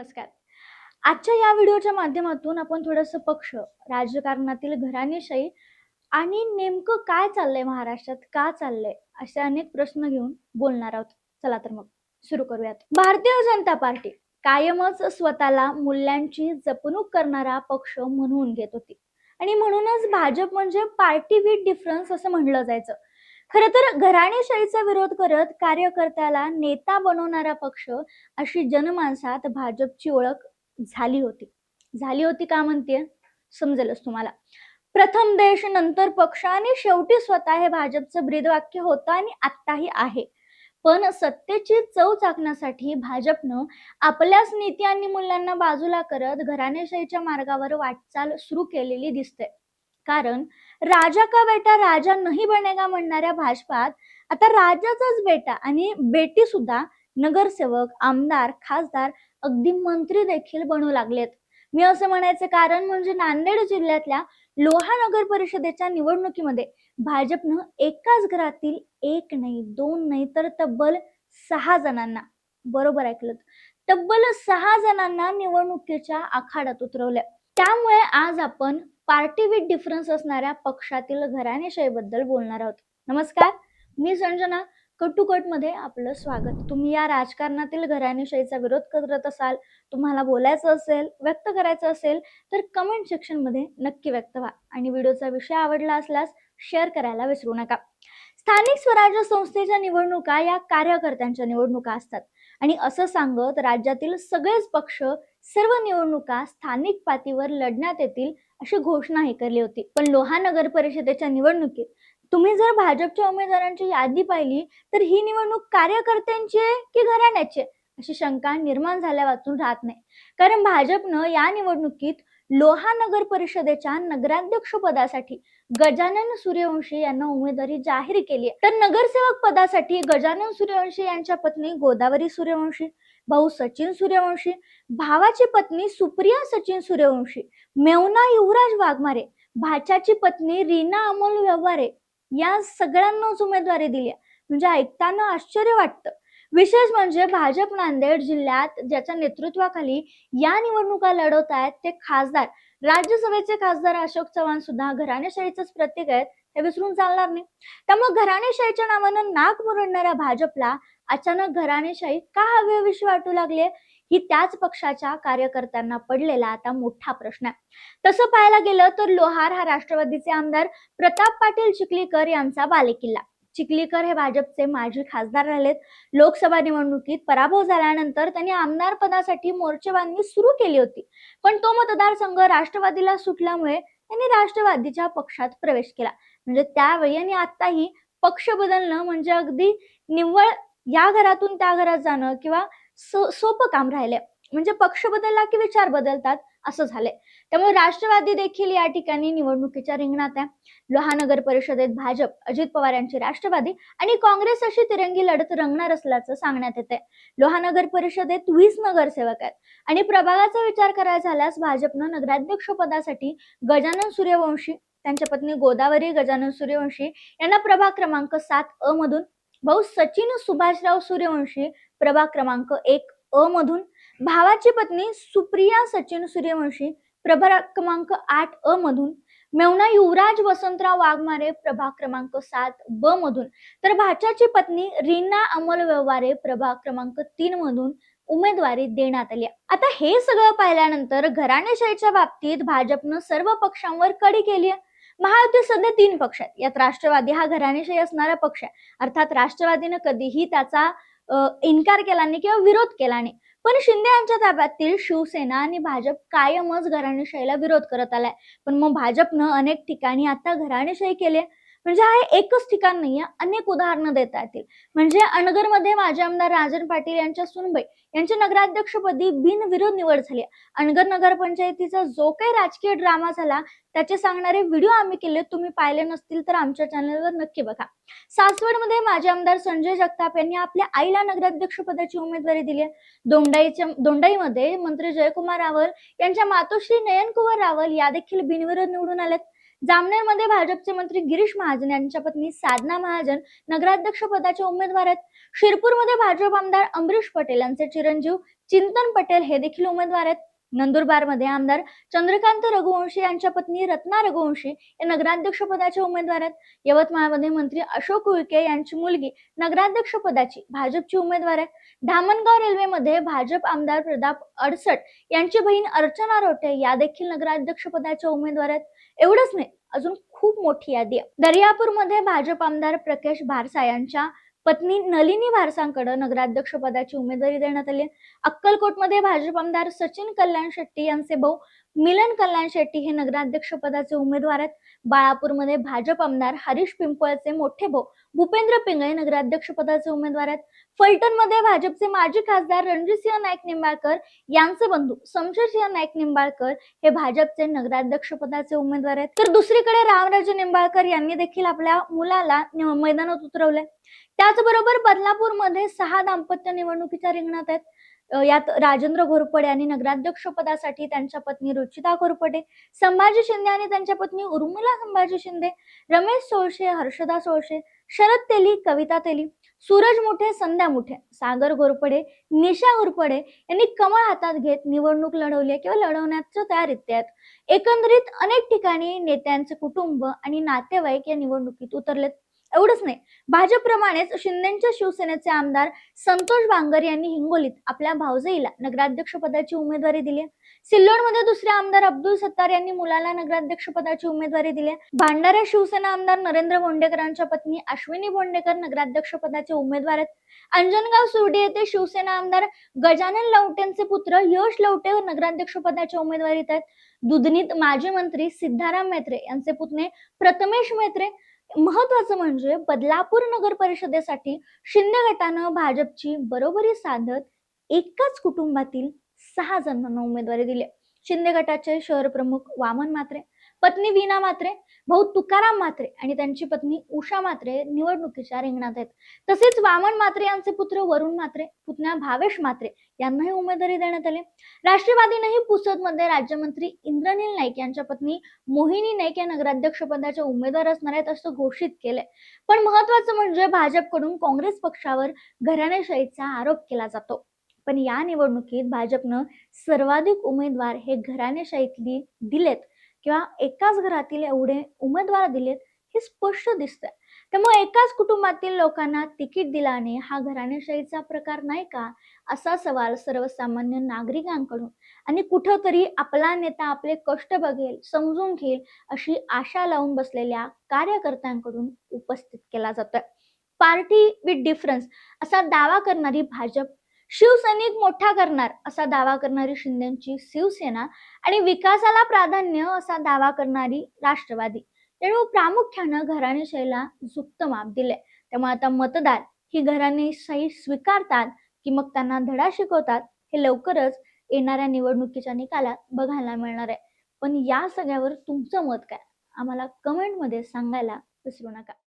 नमस्कार. आजच्या या व्हिडिओच्या माध्यमातून आपण थोडंसं पक्ष राजकारणातील घराणेशाही आणि नेमकं काय चाललंय महाराष्ट्रात का चाललंय असे अनेक प्रश्न घेऊन बोलणार आहोत. चला तर मग सुरू करूयात. भारतीय जनता पार्टी कायमच स्वतःला मूल्यांची जपणूक करणारा पक्ष म्हणून घेत होती. आणि म्हणूनच भाजप म्हणजे पार्टी विथ डिफरन्स असं म्हणलं जायचं. खरं तर घराणेशाहीचा विरोध करत कार्यकर्त्याला नेता बनवणारा पक्ष अशी जनमानसात भाजपची ओळख झाली होती. झाली होती का म्हणते? समजेलच तुम्हाला. प्रथम देश नंतर पक्ष आणि शेवटी स्वतः हे भाजपचं ब्रीदवाक्य होतं आणि आत्ताही आहे. पण सत्तेची चव चाकण्यासाठी भाजपनं आपल्याच नीती आणि मूल्यांना बाजूला करत घराणेशाहीच्या मार्गावर वाटचाल सुरू केलेली दिसते. कारण राजा का बेटा राजा नाही बनेगा म्हणणाऱ्या भाजपात आता राजाचाच बेटा आणि बेटी सुद्धा नगरसेवक आमदार खासदार अगदी मंत्री देखील बनू लागलेत. मी असं म्हणायचं कारण म्हणजे नांदेड जिल्ह्यातल्या लोहा नगर परिषदेच्या निवडणुकीमध्ये भाजपनं एकाच घरातील एक नाही दोन नाही तर तब्बल सहा जणांना बरोबर ऐकलं तब्बल सहा जणांना निवडणुकीच्या आखाड्यात उतरवलं त्यामुळे आज आपण पार्टी विथ डिफरन्स असणाऱ्या पक्षातील घराणेशाहीबद्दल बोलणार आहोत. नमस्कार मी संजना कटुकटमध्ये आपलं स्वागत. तुम्ही या राजकारणातील घराणेशाहीचा विरोध करत असाल तुम्हाला बोलायचं असेल व्यक्त करायचं असेल तर कमेंट सेक्शनमध्ये नक्की व्यक्त व्हा. आणि व्हिडिओचा विषय आवडला असल्यास शेअर करायला विसरू नका. स्थानिक स्वराज्य संस्थेच्या निवडणुका या कार्यकर्त्यांच्या निवडणुका असतात. आणि असं सांगत राज्यातील सगळेच पक्ष सर्व निवडणुका स्थानिक पातळीवर लढण्यात येतील अशी घोषणाही केली होती. पण लोहा नगर परिषदेच्या निवडणुकीत तुम्ही जर भाजपच्या उमेदवारांची यादी पाहिली तर ही निवडणूक कार्यकर्त्यांची आहे की घराण्याची अशी शंका निर्माण झाल्या वाचून राहत नाही. कारण भाजपनं या निवडणुकीत लोहा नगर परिषदेच्या नगराध्यक्ष पदासाठी गजानन सूर्यवंशी यांना उमेदवारी जाहीर केली आहे. तर नगरसेवक पदासाठी गजानन सूर्यवंशी यांच्या पत्नी गोदावरी सूर्यवंशी भाऊ सचिन सूर्यवंशी भावाची पत्नी सुप्रिया सचिन सूर्यवंशी मेवना युवराज वाघमारे भाच्याची पत्नी रीना अमोल व्यवहारे या सगळ्यांनाच उमेदवारी दिली म्हणजे ऐकताना आश्चर्य वाटतं. विशेष म्हणजे भाजप नांदेड जिल्ह्यात ज्याच्या नेतृत्वाखाली या निवडणुका लढवत आहेत ते खासदार. राज्यसभेचे खासदार अशोक चव्हाण सुद्धा घराणेशाहीच प्रतीक आहेत हे विसरून चालणार नाही. त्यामुळे घराणेशाहीच्या नावानं नाक मुरडणाऱ्या भाजपला अचानक घराणेशाही का हवीहवीशी वाटू लागले? ही त्याच पक्षाच्या कार्यकर्त्यांना पडलेला आता मोठा प्रश्न आहे. तसं पाहायला गेलं तर लोहार हा राष्ट्रवादीचे आमदार प्रताप पाटील चिखलीकर यांचा बालेकिल्ला. चिखलीकर हे भाजपचे माजी खासदार राहिलेत. लोकसभा निवडणुकीत पराभव झाल्यानंतर त्यांनी आमदार पदासाठी मोर्चेबांधणी सुरू केली होती. पण तो मतदारसंघ राष्ट्रवादीला सुटल्यामुळे त्यांनी राष्ट्रवादीच्या पक्षात प्रवेश केला. म्हणजे त्यावेळी आणि आताही पक्ष बदलणं म्हणजे अगदी निव्वळ या घरातून त्या घरात जाणं किंवा सो- सोपं काम राहिले म्हणजे पक्ष बदलला की विचार बदलतात? असं झालंय. त्यामुळे राष्ट्रवादी देखील या ठिकाणी निवडणुकीच्या रिंगणात आहे. लोहानगर परिषदेत भाजप अजित पवार यांची राष्ट्रवादी आणि काँग्रेस अशी तिरंगी लढत रंगणार असल्याचं सांगण्यात येते लोहानगर परिषदेत वीस नगरसेवक आहेत आणि प्रभागाचा विचार करायचा झाल्यास भाजपनं नगराध्यक्ष पदासाठी गजानन सूर्यवंशी त्यांच्या पत्नी गोदावरी गजानन सूर्यवंशी यांना प्रभाग क्रमांक सात अ मधून भाऊ सचिन सुभाषराव सूर्यवंशी प्रभाग क्रमांक एक अ मधून भावाची पत्नी सुप्रिया सचिन सूर्यवंशी प्रभाग क्रमांक आठ अ मधून मेवना युवराज वसंतराव वाघमारे प्रभाग क्रमांक सात ब मधून तर भाच्याची पत्नी रीना अमोल व्यवहारे प्रभाग क्रमांक तीन मधून उमेदवारी देण्यात आली. आता हे सगळं पाहिल्यानंतर घराणेशाहीच्या बाबतीत भाजपनं सर्व पक्षांवर कडी केली आहे. महायुती सध्या तीन पक्ष आहेत. यात राष्ट्रवादी हा घराणेशाही असणारा पक्ष आहे. अर्थात राष्ट्रवादीनं कधीही त्याचा इन्कार केला नाही किंवा विरोध केला नाही. पण शिंदे यांच्या ताब्यातील शिवसेना आणि भाजप कायमच घराणेशाहीला विरोध करत आलाय. पण मग भाजपनं अनेक ठिकाणी आता घराणेशाही केली म्हणजे हा एकच ठिकाण नाहीये अनेक उदाहरणं देता येतील. म्हणजे अनगरमध्ये माजी आमदार राजन पाटील यांच्या सुनबाई यांच्या नगराध्यक्षपदी बिनविरोध निवड झाली अनगर नगरपंचायतीचा जो काही राजकीय ड्रामा झाला त्याचे सांगणारे व्हिडिओ आम्ही केले तुम्ही पाहिले नसतील तर आमच्या चॅनलवर नक्की बघा. सासवडमध्ये माजी आमदार संजय जगताप यांनी आपल्या आईला नगराध्यक्ष पदाची उमेदवारी दिली आहे. दोंडाईच्या दोंडाईमध्ये मंत्री जयकुमार रावल यांच्या मातोश्री नयनकुमार रावल या देखील बिनविरोध निवडून आल्यात जामनेरमध्ये भाजपचे मंत्री गिरीश महाजन यांच्या पत्नी साधना महाजन नगराध्यक्ष पदाचे उमेदवार आहेत. शिरपूरमध्ये भाजप आमदार अमरीश पटेल यांचे चिरंजीव चिंतन पटेल हे देखील उमेदवार आहेत. नंदुरबारमध्ये आमदार चंद्रकांत रघुवंशी यांच्या पत्नी रत्ना रघुवंशी हे नगराध्यक्ष पदाच्या उमेदवार आहेत. यवतमाळमध्ये मंत्री अशोक उईके यांची मुलगी नगराध्यक्ष पदाची भाजपची उमेदवार आहे धामणगाव रेल्वेमध्ये भाजप आमदार प्रताप अडसट यांची बहीण अर्चना रोटे या देखील नगराध्यक्ष पदाच्या उमेदवार आहेत. एवढंच नाही अजून खूप मोठी यादी आहे. दर्यापूरमध्ये भाजप आमदार प्रकेश भारसा यांच्या पत्नी नलिनी भारसांकडे नगराध्यक्ष पदाची उमेदवारी देण्यात आली अक्कलकोटमध्ये भाजप आमदार सचिन कल्याण शेट्टी यांचे भाऊ मिलन कल्याण शेट्टी हे नगराध्यक्ष पदाचे उमेदवार आहेत. बाळापूरमध्ये भाजप आमदार हरीश पिंपळचे मोठे भाऊ भूपेंद्र पिंगळे नगराध्यक्ष पदाचे उमेदवार आहेत. फलटणमध्ये भाजपचे माजी खासदार रणजितसिंह नाईक निंबाळकर यांचे बंधू शमशेरसिंह नाईक निंबाळकर हे भाजपचे नगराध्यक्ष पदाचे उमेदवार आहेत. तर दुसरीकडे रामराजे निंबाळकर यांनी देखील आपल्या मुलाला मैदानात उतरवलंय. त्याचबरोबर बदलापूरमध्ये सहा दाम्पत्य निवडणुकीच्या रिंगणात आहेत. यात राजेंद्र घोरपडे आणि नगराध्यक्षपदासाठी त्यांच्या पत्नी रुचिता घोरपडे संभाजी शिंदे आणि त्यांच्या पत्नी उर्मिला संभाजी शिंदे रमेश सोळशे हर्षदा सोळशे शरद तेली कविता तेली सूरज मोठे संध्या मोठे सागर घोरपडे निशा घोरपडे यांनी कमळ हातात घेत निवडणूक लढवली आहे. किंवा लढवण्याच्या तयारीत आहेत. एकंदरीत अनेक ठिकाणी नेत्यांचे कुटुंब आणि नातेवाईक या निवडणुकीत उतरलेत. एवढंच नाही. भाजपप्रमाणेच शिंदेच्या शिवसेनेचे आमदार संतोष बांगर यांनी हिंगोलीत आपल्या भावजईला नगराध्यक्ष पदाची उमेदवारी दिली सिल्लोडमध्ये दुसरे आमदार अब्दुल सत्तार यांनी मुलाला नगराध्यक्ष पदाची उमेदवारी दिली भांडारा शिवसेना आमदार नरेंद्र बोंडेकरांच्या पत्नी अश्विनी बोंडेकर नगराध्यक्ष पदाचे उमेदवार आहेत. अंजनगाव सुर्डी येथे शिवसेना आमदार गजानन लवटेंचे पुत्र यश लवटे नगराध्यक्ष पदाच्या उमेदवारीत आहेत. दुधनीत माजी मंत्री सिद्धाराम मेत्रे यांचे पुतणे प्रथमेश मेत्रे महत्वाचं म्हणजे बदलापूर नगर परिषदेसाठी शिंदे गटानं भाजपची बरोबरी साधत एकाच कुटुंबातील सहा जणांना उमेदवारी दिली. शिंदे गटाचे शहर प्रमुख वामन मात्रे पत्नी वीणा मात्रे भाऊ तुकाराम मात्रे आणि त्यांची पत्नी उषा मात्रे निवडणुकीच्या रिंगणात आहेत. तसेच वामन मात्रे यांचे पुत्र वरुण मात्रे पुतण्या भावेश मात्रे यांनाही उमेदवारी देण्यात आली. राष्ट्रवादीनेही पुसदमध्ये राज्यमंत्री इंद्रनील नाईक यांच्या पत्नी मोहिनी नाईक या नगराध्यक्ष पदाच्या उमेदवार असणार आहेत असं घोषित केलंय. पण महत्वाचं म्हणजे भाजपकडून काँग्रेस पक्षावर घराणेशाहीचा आरोप केला जातो. पण या निवडणुकीत भाजपनं सर्वाधिक उमेदवार हे घराणेशाहीतली दिलेत. किंवा एकाच घरातील एवढे उमेदवार दिलेत हे स्पष्ट दिसतंय. त्यामुळे एकाच कुटुंबातील लोकांना तिकीट दिल्याने हा घराणेशाहीचा प्रकार नाही का? असा सवाल सर्वसामान्य नागरिकांकडून. आणि कुठंतरी आपला नेता आपले कष्ट बघेल समजून घेईल अशी आशा लावून बसलेल्या कार्यकर्त्यांकडून उपस्थित केला जातोय. पार्टी विथ डिफरन्स असा दावा करणारी भाजप शिवसैनिक मोठा करणार असा दावा करणारी शिंदेची शिवसेना आणि विकासाला प्राधान्य असा दावा करणारी राष्ट्रवादी. त्यामुळे प्रामुख्यानं घराणेशाहीला झुकतं माप दिले. त्यामुळे आता मतदार ही घराणेशाही स्वीकारतात की मग त्यांना धडा शिकवतात हे लवकरच येणाऱ्या निवडणुकीच्या निकालात बघायला मिळणार आहे. पण या सगळ्यावर तुमचं मत काय? आम्हाला कमेंटमध्ये सांगायला विसरू नका.